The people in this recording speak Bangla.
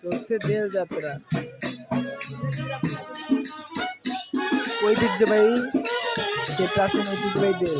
চলছে দেল যাত্রা। ঐতিহ্যবাহী সে প্রাচীন ঐতিহ্যবাহী দেল